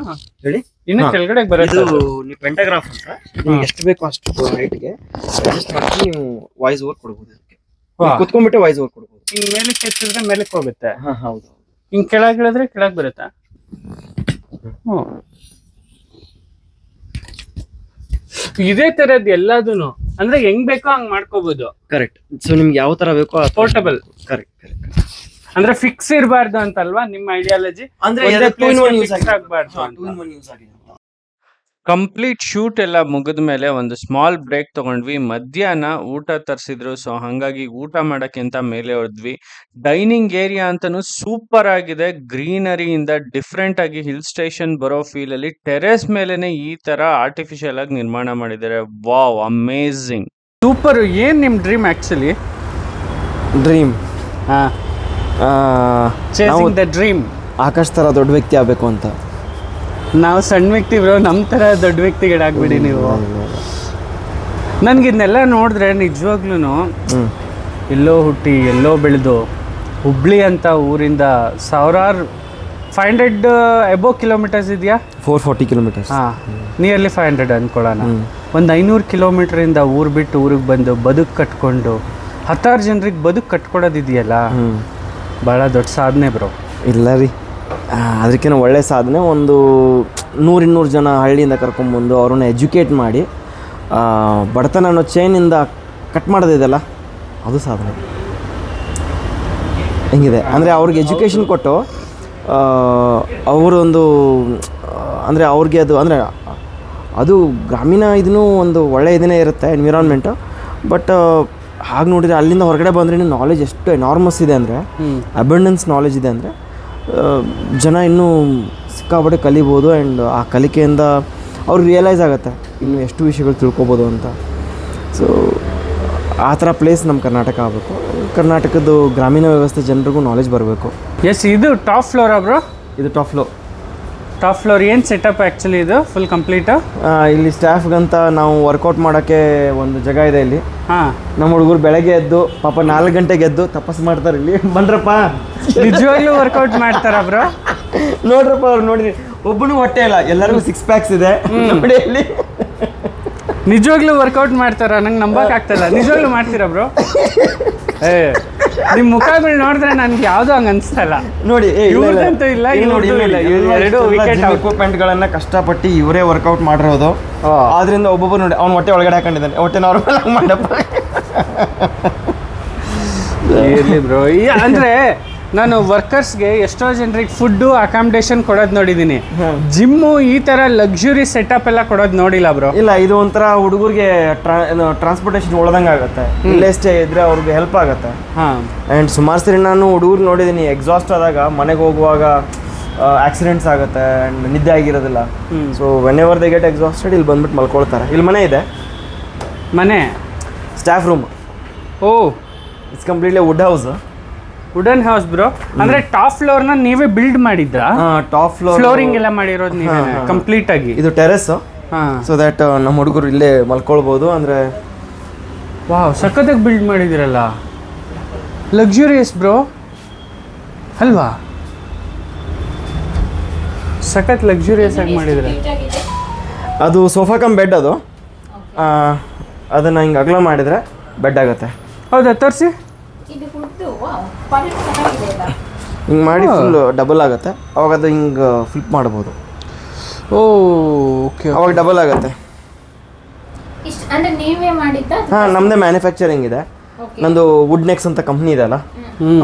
A: ಹೇಳಿ?
B: ಇನ್ನು. ಕೆಳಗಡೆ ಬರತ್ತ
A: ನೀವು ಪೆಂಟಾಗ್ರಾಫ್ ಅಂತ. ನಿಮ್ಗೆ ಎಷ್ಟು ಬೇಕೋ ಅಷ್ಟು ಹೈಟ್ಗೆ ಅಡ್ಜಸ್ಟ್ ನೀವು ವಾಯ್ಸ್ ಓವರ್ ಕೊಡ್ಬೋದು. ಕುತ್ಕೊಂಡ್ಬಿಟ್ಟೆ ವಾಯ್ಸ್ ಓವರ್ ಕೊಡ್ಬೋದು.
B: ಹಿಂಗ್ ಮೇಲೆ ಎತ್ತಿದ್ರೆ ಮೇಲಕ್ಕೆ ಹೋಗುತ್ತೆ.
A: ಹಾ ಹೌದು.
B: ಹಿಂಗ್ ಕೆಳಗ್ ಹೇಳಿದ್ರೆ ಕೆಳಗ್ ಬರುತ್ತೆ. ಹ್ಮ್. ಇದೇ ತರದ್ ಎಲ್ಲದೂನು. ಅಂದ್ರೆ ಹೆಂಗ್ ಬೇಕೋ ಹಂಗ್ ಮಾಡ್ಕೋಬಹುದು
A: ಕರೆಕ್ಟ್ ಸೊ ನಿಮ್ಗೆ ಯಾವ ತರ ಬೇಕೋ
B: ಪೋರ್ಟಬಲ್
A: ಕರೆಕ್ಟ್ ಕರೆಕ್ಟ್
B: ಅಂದ್ರೆ ಫಿಕ್ಸ್ ಇರಬಾರ್ದು ಅಂತಲ್ವಾ ನಿಮ್ಮ ಐಡಿಯಾಲಜಿ
A: ಅಂದ್ರೆ.
B: ಆಗ್ಬಾರ್ದು
A: ಹಾ,
B: ಅಂತ.
A: two in one use ಆಗಿದೆ.
B: ಕಂಪ್ಲೀಟ್ ಶೂಟ್ ಎಲ್ಲ ಮುಗಿದ ಮೇಲೆ ಒಂದು ಸ್ಮಾಲ್ ಬ್ರೇಕ್ ತಗೊಂಡ್ವಿ. ಮಧ್ಯಾಹ್ನ ಊಟ ತರಿಸಿದ್ರು. ಸೊ ಹಂಗಾಗಿ ಊಟ ಮಾಡೋಕ್ಕಿಂತ ಮೇಲೆ ಹೊರದ್ವಿ. ಡೈನಿಂಗ್ ಏರಿಯಾ ಅಂತಲೂ ಸೂಪರ್ ಆಗಿದೆ. ಗ್ರೀನರಿಯಿಂದ ಡಿಫ್ರೆಂಟ್ ಆಗಿ ಹಿಲ್ ಸ್ಟೇಷನ್ ಬರೋ ಫೀಲ್ ಅಲ್ಲಿ ಟೆರೆಸ್ ಮೇಲೆನೆ ಈ ತರ ಆರ್ಟಿಫಿಷಿಯಲ್ ಆಗಿ ನಿರ್ಮಾಣ ಮಾಡಿದ್ದಾರೆ. ವಾವ್ ಅಮೇಝಿಂಗ್ ಸೂಪರ್ ಏನ್ ನಿಮ್ ಡ್ರೀಮ್ ಆಕ್ಚುಲಿ
A: ಡ್ರೀಮ್
B: ಹಾ. ಡ್ರೀಮ್
A: ಆಕಾಶ್ ತರ ದೊಡ್ಡ ವ್ಯಕ್ತಿ ಆಗ್ಬೇಕು ಅಂತ.
B: ನಾವು ಸಣ್ಣ ವ್ಯಕ್ತಿ ಬ್ರೋ ನಮ್ಮ ಥರ ದೊಡ್ಡ ವ್ಯಕ್ತಿಗಳಾಗ್ಬಿಡಿ ನೀವು. ನನಗೆ ಇದನ್ನೆಲ್ಲ ನೋಡಿದ್ರೆ ನಿಜವಾಗ್ಲೂ ಎಲ್ಲೋ ಹುಟ್ಟಿ ಎಲ್ಲೋ ಬೆಳೆದು ಹುಬ್ಳಿ ಅಂತ ಊರಿಂದ ಸಾವಿರಾರು ಫೈವ್ ಹಂಡ್ರೆಡ್ ಎಬೋ ಕಿಲೋಮೀಟರ್ಸ್ ಇದೆಯಾ?
A: ಫೋರ್ ಫಾರ್ಟಿ ಕಿಲೋಮೀಟರ್ಸ್
B: ಹಾಂ ನಿಯರ್ಲಿ ಫೈವ್ ಹಂಡ್ರೆಡ್ ಅಂದ್ಕೊಳ್ಳೋಣ. ಒಂದು ಐನೂರು ಕಿಲೋಮೀಟ್ರಿಂದ ಊರು ಬಿಟ್ಟು ಊರಿಗೆ ಬಂದು ಬದುಕು ಕಟ್ಕೊಂಡು ಹತ್ತಾರು ಜನರಿಗೆ ಬದುಕು ಕಟ್ಕೊಡೋದಿದೆಯಲ್ಲ? ಭಾಳ ದೊಡ್ಡ ಸಾಧನೆ ಬ್ರೋ.
A: ಇಲ್ಲ ರೀ. ಅದಕ್ಕಿಂತ ಒಳ್ಳೆ ಸಾಧನೆ. ಒಂದು ನೂರಿನ್ನೂರು ಜನ ಹಳ್ಳಿಯಿಂದ ಕರ್ಕೊಂಬಂದು ಅವ್ರನ್ನ ಎಜುಕೇಟ್ ಮಾಡಿ ಬಡತನ ಅನ್ನೋ ಚೈನಿಂದ ಕಟ್ ಮಾಡೋದಿದೆಯಲ್ಲ ಅದು ಸಾಧನೆ. ಹೆಂಗಿದೆ? ಅಂದರೆ ಅವ್ರಿಗೆ ಎಜುಕೇಷನ್ ಕೊಟ್ಟು ಅವರೊಂದು ಅಂದರೆ ಅವ್ರಿಗೆ ಅದು ಅಂದರೆ ಅದು ಗ್ರಾಮೀಣ ಇದೂ ಒಂದು ಒಳ್ಳೆಯ ಇದನ್ನೇ ಇರುತ್ತೆ ಎನ್ವಿರಾನ್ಮೆಂಟು ಬಟ್ ಹಾಗೆ ನೋಡಿದರೆ ಅಲ್ಲಿಂದ ಹೊರಗಡೆ ಬಂದ್ರೆ ನಾಲೆಜ್ ಎಷ್ಟು ಎನಾರ್ಮಸ್ ಇದೆ ಅಂದರೆ ಅಬಂಡೆನ್ಸ್ ನಾಲೆಜ್ ಇದೆ ಅಂದರೆ ಜನ ಇನ್ನೂ ಸಿಕ್ಕಾಪಟ್ಟೆ ಕಲಿಬೋದು ಆ್ಯಂಡ್ ಆ ಕಲಿಕೆಯಿಂದ ಅವ್ರಿಗೆ ರಿಯಲೈಸ್ ಆಗುತ್ತೆ ಇನ್ನು ಎಷ್ಟು ವಿಷಯಗಳು ತಿಳ್ಕೊಬೋದು ಅಂತ. ಸೊ ಆ ಥರ ಪ್ಲೇಸ್ ನಮ್ಮ ಕರ್ನಾಟಕ ಆಗಬೇಕು. ಕರ್ನಾಟಕದ ಗ್ರಾಮೀಣ ವ್ಯವಸ್ಥೆ ಜನರಿಗೂ ನಾಲೆಜ್ ಬರಬೇಕು.
B: ಎಸ್ ಇದು ಟಾಪ್ ಫ್ಲೋರಾ ಬ್ರೋ
A: ಇದು ಟಾಪ್ ಫ್ಲೋ
B: ಟಾಪ್ ಫ್ಲೋರ್ ಏನು ಸೆಟಪ್ ಆ್ಯಕ್ಚುಲಿ ಇದು? ಫುಲ್ ಕಂಪ್ಲೀಟು
A: ಇಲ್ಲಿ ಸ್ಟಾಫ್ಗಂತ ನಾವು ವರ್ಕೌಟ್ ಮಾಡೋಕ್ಕೆ ಒಂದು ಜಾಗ ಇದೆ ಇಲ್ಲಿ.
B: ಹಾಂ.
A: ನಮ್ಮ ಹುಡುಗರು ಬೆಳಗ್ಗೆ ಎದ್ದು ಪಾಪ ನಾಲ್ಕು ಗಂಟೆಗೆ ಎದ್ದು ತಪಸ್ಸು ಮಾಡ್ತಾರೆ ಇಲ್ಲಿ. ಬಂದ್ರಪ್ಪ.
B: ನಿಜವಾಗ್ಲೂ ವರ್ಕೌಟ್ ಮಾಡ್ತಾರ ಬ್ರೋ
A: ನೋಡ್ರಪ್ಪ ಅವ್ರು ನೋಡಿದ್ರಿ ಒಬ್ಬನು ಹೊಟ್ಟೆ ಇಲ್ಲ ಎಲ್ಲರಿಗೂ ಸಿಕ್ಸ್ ಪ್ಯಾಕ್ಸ್ ಇದೆ. ನೋಡಿ ಇಲ್ಲಿ.
B: ನಿಜವಾಗ್ಲೂ ವರ್ಕೌಟ್ ಮಾಡ್ತಾರ? ನಂಗೆ ನಂಬಕ್ ಇಲ್ಲ. ನಿಜವಾಗ್ಲೂ ಮಾಡ್ತೀರಾ ಬ್ರೋ ಏ ನಿಮ್ ಮುಖಗಳು ನೋಡಿದ್ರೆ ನನ್ಗೆ ಯಾವ್ದು ಹಂಗ ಅನ್ಸ್ತಲ್ಲ
A: ನೋಡಿ ಏ, ಇಲ್ಲ, ನೋಡಿ.
B: ಎರಡು ವಿಕೆಟ್
A: equipment ಗಳನ್ನ ಕಷ್ಟಪಟ್ಟು ಇವರೇ ವರ್ಕೌಟ್ ಮಾಡಿರೋದು. ಆದ್ರಿಂದ ಒಬ್ಬೊಬ್ಬರು ನೋಡಿ ಅವ್ನ ಹೊಟ್ಟೆ ಒಳಗಡೆ ಹಾಕೊಂಡಿದ್ದಾನೆ. ಹೊಟ್ಟೆ ನಾರ್ಮಲ್ ಮಾಡಪ್ಪ.
B: ಇರ್ಲಿ ಬ್ರೋ ಅಂದ್ರೆ ನಾನು ವರ್ಕರ್ಸ್ಗೆ ಎಷ್ಟೋ ಜನರಿಗೆ ಫುಡ್ಡು ಅಕಾಮಿಡೇಷನ್ ಕೊಡೋದು ನೋಡಿದ್ದೀನಿ ಜಿಮ್ಮು ಈ ತರ ಲಕ್ಸುರಿ ಸೆಟಪ್ ಎಲ್ಲ ಕೊಡೋದು ನೋಡಿಲ್ಲ ಬ್ರೋ
A: ಇಲ್ಲ ಇದು ಒಂಥರ ಹುಡುಗರಿಗೆ ಟ್ರಾನ್ಸ್ಪೋರ್ಟೇಷನ್ ಉಳ್ದಂಗೆ ಆಗುತ್ತೆ. ಇಲ್ಲೇ ಸ್ಟೇ ಇದ್ರೆ ಅವ್ರಿಗೆ ಹೆಲ್ಪ್ ಆಗುತ್ತೆ.
B: ಹಾಂ.
A: ಆ್ಯಂಡ್ ಸುಮಾರು ಸರಿ ನಾನು ಹುಡುಗರು ನೋಡಿದ್ದೀನಿ ಎಕ್ಸಾಸ್ಟ್ ಆದಾಗ ಮನೆಗೆ ಹೋಗುವಾಗ ಆಕ್ಸಿಡೆಂಟ್ಸ್ ಆಗುತ್ತೆ ಆ್ಯಂಡ್ ನಿದ್ದೆ ಆಗಿರೋದಿಲ್ಲ. So whenever they get exhausted ಇಲ್ಲಿ ಬಂದ್ಬಿಟ್ಟು ಮಲ್ಕೊಳ್ತಾರೆ. ಇಲ್ಲಿ ಮನೆ ಇದೆ.
B: ಮನೆ?
A: Staff room
B: oh.
A: It's completely wood house
B: wooden house bro ಅಂದ್ರೆ ಟಾಪ್ ಫ್ಲೋರ್ನ ನೀವೇ ಬಿಲ್ಡ್ ಮಾಡಿದ್ರಾ?
A: ಟಾಪ್ ಫ್ಲೋರ್
B: ಫ್ಲೋರಿಂಗ್ ಎಲ್ಲ ಮಾಡಿರೋದು ನೀವೇ ಕಂಪ್ಲೀಟ್ ಆಗಿ.
A: ಇದು ಟೆರೆಸ್
B: ಹಾ.
A: ಸೊ ದಟ್ ನಮ್ಮ ಹುಡುಗರು ಇಲ್ಲೇ ಮಲ್ಕೊಳ್ಬೋದು ಅಂದ್ರೆ
B: ವಾವ್ ಸಖತ್ತಾಗಿ ಬಿಲ್ಡ್ ಮಾಡಿದಿರಲ್ಲ. ಲಕ್ಸುರಿಯಸ್ ಬ್ರೋ ಅಲ್ವಾ? ಸಖತ್ ಲಕ್ಸುರಿಯಸ್ ಆಗಿ ಮಾಡಿದ್ರೆ.
A: ಅದು ಸೋಫಾ ಕಮ್ ಬೆಡ್ ಅದು. ಅದನ್ನು ಹಿಂಗೆ ಅಗಲ ಮಾಡಿದರೆ ಬೆಡ್ ಆಗುತ್ತೆ.
B: ಹೌದಾ ತೋರಿಸಿ
C: ಇದು ಫುಡ್ಡು ಕ್ವಾಲಿಟಿ ಚೆನ್ನಾಗಿದೆ ಅಲ್ಲ
A: ಹಿಂಗೆ ಮಾಡಿ ಫುಲ್ ಡಬಲ್ ಆಗುತ್ತೆ. ಅವಾಗ ಅದು ಹಿಂಗೆ ಫ್ಲಿಪ್ ಮಾಡ್ಬೋದು.
B: ಓ ಓಕೆ
A: ಅವಾಗ ಡಬಲ್ ಆಗುತ್ತೆ. ಹಾಂ ನಮ್ಮದೇ ಮ್ಯಾನುಫ್ಯಾಕ್ಚರಿಂಗ್ ಇದೆ. ನಂದು ವುಡ್ ನೆಕ್ಸ್ ಅಂತ ಕಂಪ್ನಿ ಇದೆಲ್ಲ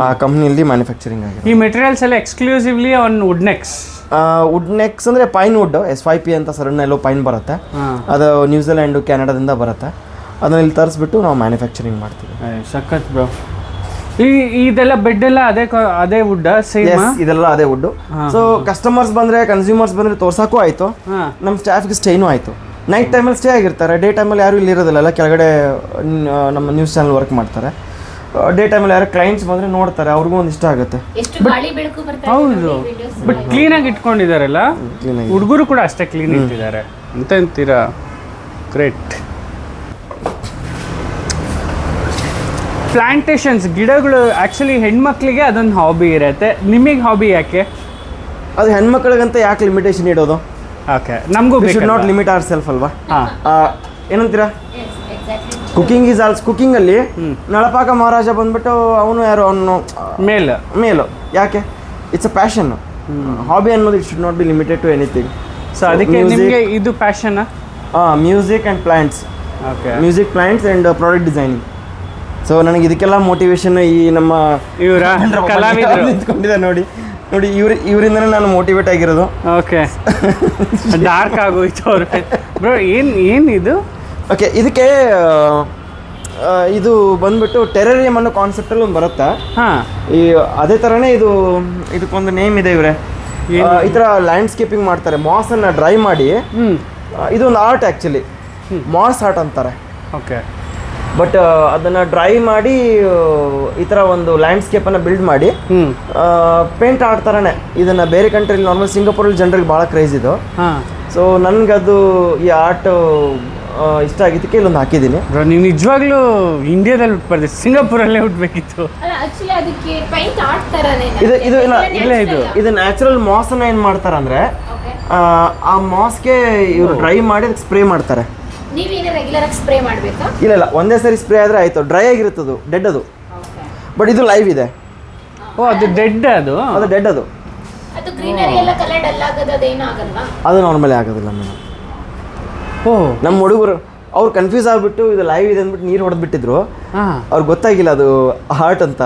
A: ಆ ಕಂಪ್ನಿಯಲ್ಲಿ ಮ್ಯಾನುಫ್ಯಾಕ್ಚರಿಂಗ್ ಆಗಿದೆ.
B: ಈ ಮೆಟೀರಿಯಲ್ಸ್ ಎಲ್ಲ exclusively on wood nex
A: wood nex ಅಂದರೆ pine wood S Y P ಅಂತ ಸಡನ್ ಎಲ್ಲೋ ಪೈನ್ ಬರುತ್ತೆ. ಅದು ನ್ಯೂಜಿಲ್ಯಾಂಡು ಕೆನಡಾದಿಂದ ಬರುತ್ತೆ. ಅದನ್ನ ಇಲ್ಲಿ ತರಿಸ್ಬಿಟ್ಟು ನಾವು ಮ್ಯಾನುಫ್ಯಾಕ್ಚರಿಂಗ್ ಮಾಡ್ತೀವಿ.
B: ಸಖತ್ ಬ್ರೋ ಈ ಇದೆಲ್ಲ ಬೆಡ್ ಎಲ್ಲ ಅದೇ ಕ- ಅದೇ ವುಡ್ ಸೇಮ್
A: ಎಸ್ ಇದೆಲ್ಲ ಅದೇ ವುಡ್ ಸೊ ಕಸ್ಟಮರ್ಸ್ ಬಂದ್ರೆ ಕನ್ಸ್ಯೂಮರ್ಸ್ ಬಂದ್ರೆ ತೋರ್ಸೋಕ್ಕೂ ಆಯ್ತು. ನಮ್ಮ ಸ್ಟಾಫ್ಗೆ ಸ್ಟೇನೂ ಆಯ್ತು. ನೈಟ್ ಟೈಮಲ್ಲಿ ಸ್ಟೇ ಆಗಿರ್ತಾರೆ. ಡೇ ಟೈಮಲ್ಲಿ ಯಾರು ಇಲ್ಲಿ ಇರೋದಿಲ್ಲ ಎಲ್ಲ ಕೆಳಗಡೆ ನಮ್ಮ ನ್ಯೂಸ್ ಚಾನಲ್ ವರ್ಕ್ ಮಾಡ್ತಾರೆ. ಡೇ ಟೈಮಲ್ಲಿ ಯಾರು ಕ್ಲೈಂಟ್ಸ್ ಬಂದರೆ ನೋಡ್ತಾರೆ. ಅವ್ರಿಗೂ ಒಂದು ಇಷ್ಟ ಆಗುತ್ತೆ.
C: ಎಷ್ಟು ಗಾಳಿ ಬೆಳಕು ಬರ್ತಾ
B: ಹೌದು. ಬಟ್ ಕ್ಲೀನಾಗಿ ಆಗಿ
A: ಕ್ಲೀನಾಗಿ
B: ಹುಡುಗರು ಕೂಡ ಅಷ್ಟೇ ಕ್ಲೀನ್ ಇಟ್ಟಿದ್ದಾರೆ. ಅಂತ ಅಂತೀರಾ? ಗ್ರೇಟ್ ಪ್ಲಾಂಟೇಶನ್ಸ್ ಗಿಡಗಳು ಆ್ಯಕ್ಚುಲಿ ಹೆಣ್ಮಕ್ಳಿಗೆ ಅದೊಂದು ಹಾಬಿ ಇರುತ್ತೆ. ನಿಮಗೆ ಹಾಬಿ ಯಾಕೆ?
A: ಅದು ಹೆಣ್ಮಕ್ಳಿಗಂತ ಯಾಕೆ ಲಿಮಿಟೇಷನ್ ಇಡೋದು?
B: ಓಕೆ ನಮಗೂ
A: we
B: should
A: not limit our self ಅಲ್ವಾ? ಏನಂತೀರಾ? ಕುಕಿಂಗ್ ಈಸ್ ಆಲ್ಸ್ ಕುಕಿಂಗಲ್ಲಿ ನಳಪಾಕ ಮಹಾರಾಜ ಬಂದ್ಬಿಟ್ಟು ಅವನು ಯಾರು? ಅವನು
B: ಮೇಲ್.
A: ಮೇಲು. ಯಾಕೆ? ಇಟ್ಸ್ ಅ ಪ್ಯಾಷನ್ ಹಾಬಿ ಅನ್ನೋದು it should not be limited to anything
B: so ಅದಕ್ಕೆ ನಿಮಗೆ ಇದು passion
A: music and plants
B: okay
A: music plants and product designing so ನನಗೆ ಇದಕ್ಕೆಲ್ಲ ಮೋಟಿವೇಶನ್ ಈ ನಮ್ಮ
B: ಇವರ ಕಲಾವಿದರು.
A: ನಿಂತ್ಕೊಂಡಿದೆ ನೋಡಿ. ನೋಡಿ ಇವ್ರ ಇವರಿಂದನೇ ನಾನು ಮೋಟಿವೇಟ್ ಆಗಿರೋದು.
B: ಓಕೆ ಡಾರ್ಕ್ ಆಗೋಯ್ತು ಅವ್ರ. ಬ್ರೋ ಏನು ಏನು ಇದು?
A: ಓಕೆ ಇದಕ್ಕೆ ಇದು ಬಂದ್ಬಿಟ್ಟು ಟೆರರಿಯಂ ಅನ್ನೋ ಕಾನ್ಸೆಪ್ಟಲ್ಲಿ ಒಂದು ಬರುತ್ತಾ?
B: ಹಾಂ.
A: ಈ ಅದೇ ಥರನೇ ಇದು ಇದಕ್ಕೊಂದು ನೇಮ್ ಇದೆ ಇವರೇ. ಈ ಥರ ಲ್ಯಾಂಡ್ಸ್ಕೇಪಿಂಗ್ ಮಾಡ್ತಾರೆ. ಮಾಸನ್ನು ಡ್ರೈ ಮಾಡಿ ಇದು ಒಂದು ಆರ್ಟ್ ಆ್ಯಕ್ಚುಲಿ ಮಾಸ್ ಆರ್ಟ್ ಅಂತಾರೆ.
B: ಓಕೆ
A: ಬಟ್ ಅದನ್ನು ಡ್ರೈ ಮಾಡಿ ಈ ಥರ ಒಂದು ಲ್ಯಾಂಡ್ಸ್ಕೇಪನ್ನು ಬಿಲ್ಡ್ ಮಾಡಿ ಪೇಂಟ್ ಆರ್ಟ್ ಥರನೇ ಇದನ್ನು ಬೇರೆ ಕಂಟ್ರಿಲಿ ನಾರ್ಮಲ್ ಸಿಂಗಾಪುರಲ್ಲಿ ಜನರಿಗೆ ಭಾಳ ಕ್ರೇಜ್ ಇದು. ಸೊ ನನಗದು ಈ ಆರ್ಟ್ ಇಷ್ಟ ಆಗಿದ್ದಕ್ಕೆ ಇಲ್ಲೊಂದು ಹಾಕಿದ್ದೀನಿ.
B: ಬ್ರೋ ನೀವು ನಿಜವಾಗ್ಲೂ ಇಂಡಿಯಾದಲ್ಲಿ ಹುಟ್ಟಬಾರ್ದು ಸಿಂಗಾಪುರಲ್ಲೇ ಹುಟ್ಟಬೇಕಿತ್ತು
C: ಅಲ್ಲ ಆಕ್ಚುಲಿ ಅದಕ್ಕೆ ಪೈಂಟ್ ಆರ್ಟ್
A: ಇದು ಇದು ಇಲ್ಲ
B: ಇಲ್ಲ ಇದು.
A: ಇದು ನ್ಯಾಚುರಲ್ ಮಾಸನ್ನು ಏನು ಮಾಡ್ತಾರೆ
C: ಅಂದರೆ
A: ಆ, ಆ ಮಾಸ್ಗೆ ಇವರು ಡ್ರೈ ಮಾಡಿ ಅದಕ್ಕೆ ಸ್ಪ್ರೇ ಮಾಡ್ತಾರೆ.
C: ನೀವೇನೇ ರೆಗ್ಯುಲರ್ ಆಗಿ ಸ್ಪ್ರೇ ಮಾಡ್ಬೇಕಾ?
A: ಇಲ್ಲ ಇಲ್ಲ ಒಂದೇ ಸರಿ ಸ್ಪ್ರೇ ಆದರೆ ಆಯಿತು. ಡ್ರೈ ಆಗಿರುತ್ತದು ಡೆಡ್ ಅದು. ಬಟ್ ಇದು ಲೈವ್ ಇದೆ.
B: ಓ ಅದು ಡೆಡ್ ಅದು?
A: ಅದು ಡೆಡ್ ಅದು.
C: ಅದು ಗ್ರೀನರಿ ಎಲ್ಲ ಕಲರ್ ಡಲ್ ಆಗೋದು ಅದೇನು ಆಗಲ್ವಾ?
A: ಅದು ನಾರ್ಮಲಿ ಆಗೋದಿಲ್ಲ ಮೇಡಮ್
B: ಓ.
A: ನಮ್ಮ ಹುಡುಗರು ಅವ್ರು ಕನ್ಫ್ಯೂಸ್ ಆಗಿಬಿಟ್ಟು ಇದು ಲೈವ್ ಇದೆ ಅಂದ್ಬಿಟ್ಟು ನೀರು ಹೊಡೆದ್ಬಿಟ್ಟಿದ್ರು
B: ಹಾಂ.
A: ಅವ್ರಿಗೆ ಗೊತ್ತಾಗಿಲ್ಲ ಅದು ಹಾರ್ಟ್ ಅಂತ.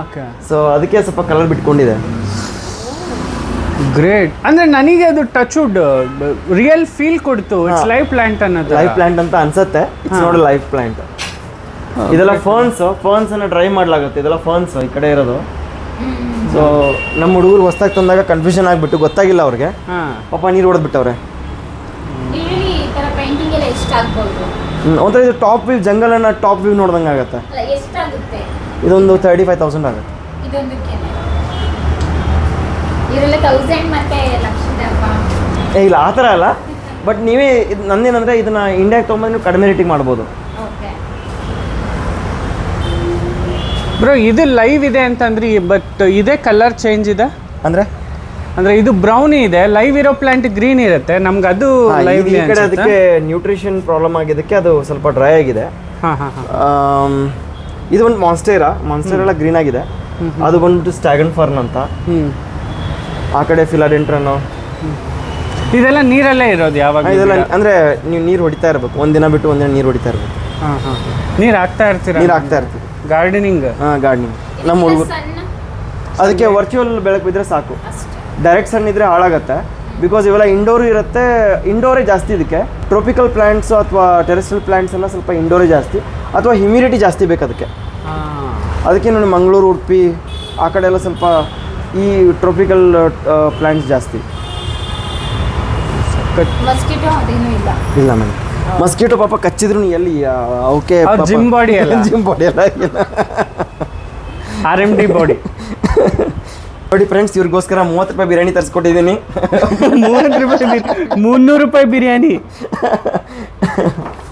B: ಓಕೆ
A: ಸೊ ಅದಕ್ಕೆ ಸ್ವಲ್ಪ ಕಲರ್ ಬಿಟ್ಕೊಂಡಿದೆ.
B: ಗ್ರೇಟ್ ಅಂದ್ರೆ ನನಗೆ ಅದು ಟಚ್ ವುಡ್ ರಿಯಲ್ ಫೀಲ್ ಕೊಡ್ತು. ಇಟ್ಸ್ ಲೈಫ್ ಪ್ಲಾಂಟ್ ಅನ್ನೋದು.
A: ಲೈಫ್ ಪ್ಲಾಂಟ್ ಅಂತ ಅನ್ಸುತ್ತೆ. ಇಟ್ಸ್ ನೋಡಿ ಲೈಫ್ ಪ್ಲಾಂಟ್ ಇದೆಲ್ಲ ಫರ್ನ್ಸ್ ಫರ್ನ್ಸ್ ಅನ್ನ ಡ್ರೈ ಮಾಡ್ಲಾಗುತ್ತೆ. ಇದೆಲ್ಲ ಫರ್ನ್ಸ್ ಈ ಕಡೆ ಇರೋದು. ಸೊ ನಮ್ಮ ಹುಡುಗರು ಹೊಸ್ದಾಗಿ ತಂದಾಗ ಕನ್ಫ್ಯೂಷನ್ ಆಗಿಬಿಟ್ಟು ಗೊತ್ತಾಗಿಲ್ಲ ಅವ್ರಿಗೆ. ಪಾಪ ನೀರು ಹೊಡೆದ್ಬಿಟ್ಟವ್ರೆ
C: ಯೂಶಲಿ ಈ ತರ ಪೇಂಟಿಂಗ್ ಎಲ್ಲ ಎಷ್ಟಾಗ್ಬೋದು
A: ಹ್ಮ್, ಒಂಥರ ಇದು ಟಾಪ್ ವ್ಯೂ ಜಂಗಲನ್ನ ಟಾಪ್ ವ್ಯೂ ನೋಡ್ದಂಗೆ ಆಗುತ್ತೆ? ಇದೊಂದು ತರ್ಟಿ ಫೈವ್ ತೌಸಂಡ್ ಆಗುತ್ತೆ
C: ಇದೊಂದಕ್ಕೆ ಇವರೆಲ್ಲ ತೌಸಂಡ್ ಮತ್ತೆ ಲಕ್ಷದಪ್ಪ
A: ಏ ಇಲ್ಲ ಆ ಥರ ಅಲ್ಲ. ಬಟ್ ನೀವೇ ಇದು ನಂದೇನಂದರೆ ಇದನ್ನ ಇಂಡಿಯಾಗೆ ತೊಗೊಂಬಂದು ನೀವು ಕಡಿಮೆ ರೇಟಿಗೆ ಮಾಡ್ಬೋದು.
C: ಓಕೆ
B: ಬ್ರೋ ಇದು ಲೈವ್ ಇದೆ ಅಂತಂದ್ರಿ ಬಟ್ ಇದೇ ಕಲರ್ ಚೇಂಜ್ ಇದೆ?
A: ಅಂದರೆ?
B: ಅಂದ್ರೆ ಇದು ಬ್ರೌನ್ ಇದೆ ಲೈವ್ ಇರೋ ಪ್ಲಾಂಟ್ ಗ್ರೀನ್ ಇರುತ್ತೆ ನಮ್ಗೆ ಅದು ಲೈವ್
A: ಈ ಕಡೆ ಅದಕ್ಕೆ ನ್ಯೂಟ್ರಿಷನ್ ಪ್ರಾಬ್ಲಮ್ ಆಗಿದ್ದಕ್ಕೆ ಅದು ಸ್ವಲ್ಪ ಡ್ರೈ ಆಗಿದೆ.
B: ಹಾಂ
A: ಆಮ್, ಇದು ಒಂದು ಮಾನ್ಸ್ಟೇರಾ ಮಾನ್ಸ್ಟೇರ್ ಎಲ್ಲ ಗ್ರೀನ್ ಆಗಿದೆ. ಅದು ಬಂದ್ಬಿಟ್ಟು ಸ್ಟ್ಯಾಗನ್ ಫರ್ನ್ ಅಂತ. ಆ ಕಡೆ ಫಿಲಾಡೆಂಟ್ರನ್ನು
B: ಇದೆಲ್ಲ ನೀರಲ್ಲೇ ಇರೋದು ಯಾವಾಗ
A: ಇದೆಲ್ಲ ಅಂದರೆ ನೀವು ನೀರು ಹೊಡಿತಾ ಇರಬೇಕು. ಒಂದಿನ ಬಿಟ್ಟು ಒಂದಿನ ನೀರು ಹೊಡಿತಾ ಇರಬೇಕು.
B: ಹಾಂ ಹಾಂ. ನೀರು ಹಾಕ್ತಾ ಇರ್ತೀರ?
A: ನೀರು ಹಾಕ್ತಾ ಇರ್ತೀವಿ.
B: ಗಾರ್ಡನಿಂಗ್
A: ಹಾಂ ಗಾರ್ಡನಿಂಗ್ ನಮ್ಮ ಹುಡುಗರು ಅದಕ್ಕೆ ವರ್ಚುವಲ್ ಬೆಳಕು ಬಿದ್ದರೆ ಸಾಕು. ಡೈರೆಕ್ಟ್ ಸಣ್ಣ ಇದ್ರೆ ಹಾಳಾಗತ್ತೆ. ಬಿಕಾಸ್ ಇವೆಲ್ಲ ಇಂಡೋರ್ ಇರುತ್ತೆ. ಇಂಡೋರೇ ಜಾಸ್ತಿ ಇದಕ್ಕೆ. ಟ್ರೋಪಿಕಲ್ ಪ್ಲ್ಯಾಂಟ್ಸು ಅಥವಾ ಟೆರೆಸ್ಟ್ರಲ್ ಪ್ಲ್ಯಾಂಟ್ಸ್ ಎಲ್ಲ ಸ್ವಲ್ಪ ಇಂಡೋರೇ ಜಾಸ್ತಿ. ಅಥವಾ ಹ್ಯುಮಿಡಿಟಿ ಜಾಸ್ತಿ ಬೇಕು ಅದಕ್ಕೆ. ಅದಕ್ಕೆ ನೋಡಿ ಮಂಗಳೂರು ಉಡುಪಿ ಆ ಕಡೆ ಎಲ್ಲ ಸ್ವಲ್ಪ ಈ ಟ್ರೋಪಿಕಲ್ ಪ್ಲಾಂಟ್ಸ್ ಜಾಸ್ತಿ.
C: ಮಸ್ಕಿಟೋ ಅದೇನು ಇಲ್ಲ.
A: ಇಲ್ಲ ಮೇಡಮ್ ಮಸ್ಕಿಟೋ ಪಾಪ ಕಚ್ಚಿದ್ರು ಎಲ್ಲಿ ಓಕೆ
B: ಜಿಮ್ ಬಾಡಿ body ಅಲ್ಲ?
A: ಜಿಮ್ ಬಾಡಿ ಎಲ್ಲ
B: ಆರ್ ಎಂ ಡಿ ಬಾಡಿ
A: ನೋಡಿ ಫ್ರೆಂಡ್ಸ್ ಇವ್ರಿಗೋಸ್ಕರ ಮೂವತ್ತು ರೂಪಾಯಿ ಬಿರಿಯಾನಿ ತರಿಸ್ಕೊಟ್ಟಿದ್ದೀನಿ.
B: ಮೂವತ್ತು ರೂಪಾಯಿ ಮುನ್ನೂರು ರೂಪಾಯಿ ಬಿರಿಯಾನಿ.